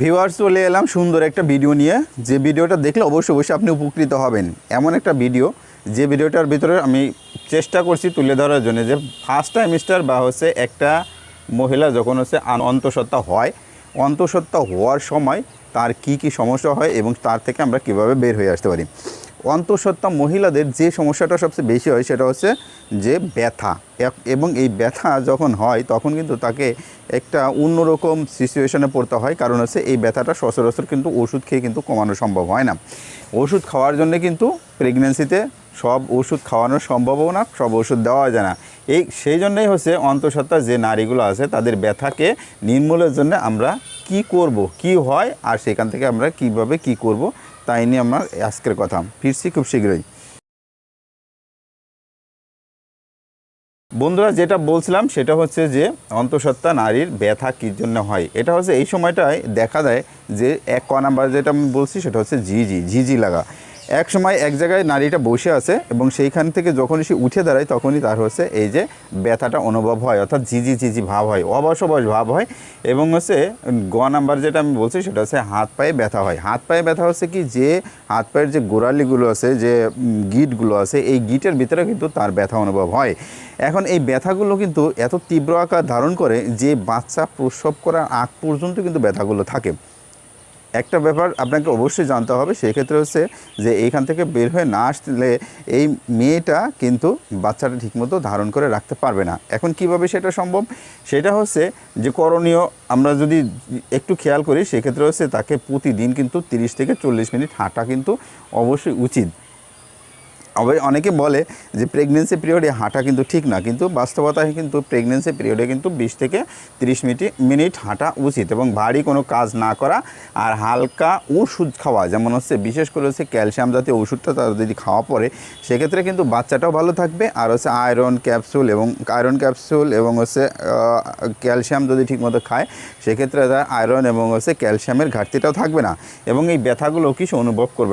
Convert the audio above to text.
Viewers চলে এলাম সুন্দর একটা ভিডিও নিয়ে। যে ভিডিওটা দেখলে অবশ্যই অবশ্যই আপনি উপকৃত হবেন। এমন একটা ভিডিও যে ভিডিওটার ভিতরে আমি চেষ্টা করছি তুলে ধরার জন্য যে ফার্স্ট টাইমিস্টার বা হচ্ছে একটা মহিলা যখন হচ্ছে অন্তঃসত্ত্বা হয়, অন্তঃসত্ত্বা হওয়ার সময় তার কি কি সমস্যা হয় এবং তার থেকে আমরা কীভাবে বের হয়ে আসতে পারি। অন্তঃসত্ত্বা মহিলাদের যে সমস্যাটা সবচেয়ে বেশি হয় সেটা হচ্ছে যে ব্যথা। এবং এই ব্যথা যখন হয় তখন কিন্তু তাকে একটা অন্যরকম সিচুয়েশনে পড়তে হয়। কারণ হচ্ছে এই ব্যথাটা সচরাচর কিন্তু ওষুধ খেয়ে কিন্তু কমানো সম্ভব হয় না। ওষুধ খাওয়ার জন্য কিন্তু প্রেগনেন্সিতে সব ওষুধ খাওয়ানো সম্ভবও না, সব ওষুধ দেওয়া যায় না। এই, সেই জন্যই হচ্ছে অন্তঃসত্ত্বা যে নারীগুলো আছে তাদের ব্যথাকে নির্মূলের জন্য আমরা কি করব, কি হয় আর সেখান থেকে আমরা কীভাবে কি করব তাই নিয়ে আমার আজকের কথা। ফিরছি খুব শীঘ্রই। বন্ধুরা, যেটা বলছিলাম, সেটা হচ্ছে যে অন্তঃসত্ত্বা নারীর ব্যথা কী জন্য হয়? এটা হচ্ছে এই সময়টায় দেখা দেয় যে এক ক নাম্বার যেটা আমি বলছি, সেটা হচ্ছে ঝিঝি ঝিঝি লাগা। এক সময় এক জায়গায় নারীটা বসে আছে এবং সেইখান থেকে যখনই সে উঠে দাঁড়ায়, তখনই তার হচ্ছে এই যে ব্যথাটা অনুভব হয়, অর্থাৎ ঝিঝি ঝিঝি ভাব হয় অবশ অবশ ভাব হয় এবং হচ্ছে গ নাম্বার যেটা আমি বলছি সেটা হচ্ছে হাত পায়ে ব্যথা হয়। হাত পায়ে ব্যথা হচ্ছে কি যে হাত পায়ের যে গোড়ালিগুলো আছে, যে গিঁটগুলো আছে, এই গিটের ভিতরে কিন্তু তার ব্যথা অনুভব হয়। এখন এই ব্যথাগুলো কিন্তু এত তীব্র আকার ধারণ করে যে বাচ্চা প্রসব করার আগ পর্যন্ত কিন্তু ব্যথাগুলো থাকে। একটা ব্যাপার আপনাকে অবশ্যই জানতে হবে, সেক্ষেত্রে হচ্ছে যে এইখান থেকে বের হয়ে না আসলে এই মেয়েটা কিন্তু বাচ্চাটা ঠিকমতো ধারণ করে রাখতে পারবে না। এখন কীভাবে সেটা সম্ভব? সেটা হচ্ছে যে করণীয় আমরা যদি একটু খেয়াল করি, সেক্ষেত্রে হচ্ছে তাকে প্রতিদিন কিন্তু তিরিশ থেকে চল্লিশ মিনিট হাঁটা কিন্তু অবশ্যই উচিত। অনেকে বলে যে প্রেগনেন্সি পিরিয়ডে হাঁটা কিন্তু ঠিক না, কিন্তু বাস্তবতায় কিন্তু প্রেগনেন্সি পিরিয়ডে কিন্তু বিশ থেকে তিরিশ মিনিট মিনিট হাঁটা উচিত এবং ভারী কোনো কাজ না করা আর হালকা ওষুধ খাওয়া, যেমন হচ্ছে বিশেষ করে হচ্ছে ক্যালসিয়াম জাতীয় ওষুধটা তারা যদি খাওয়া পড়ে সেক্ষেত্রে কিন্তু বাচ্চাটাও ভালো থাকবে আর হচ্ছে আয়রন ক্যাপসুল এবং আয়রন ক্যাপসুল এবং হচ্ছে ক্যালসিয়াম যদি ঠিকমতো খায়, সেক্ষেত্রে তার আয়রন এবং হচ্ছে ক্যালসিয়ামের ঘাটতিটাও থাকবে না এবং এই ব্যথাগুলো কিছু অনুভব করবে।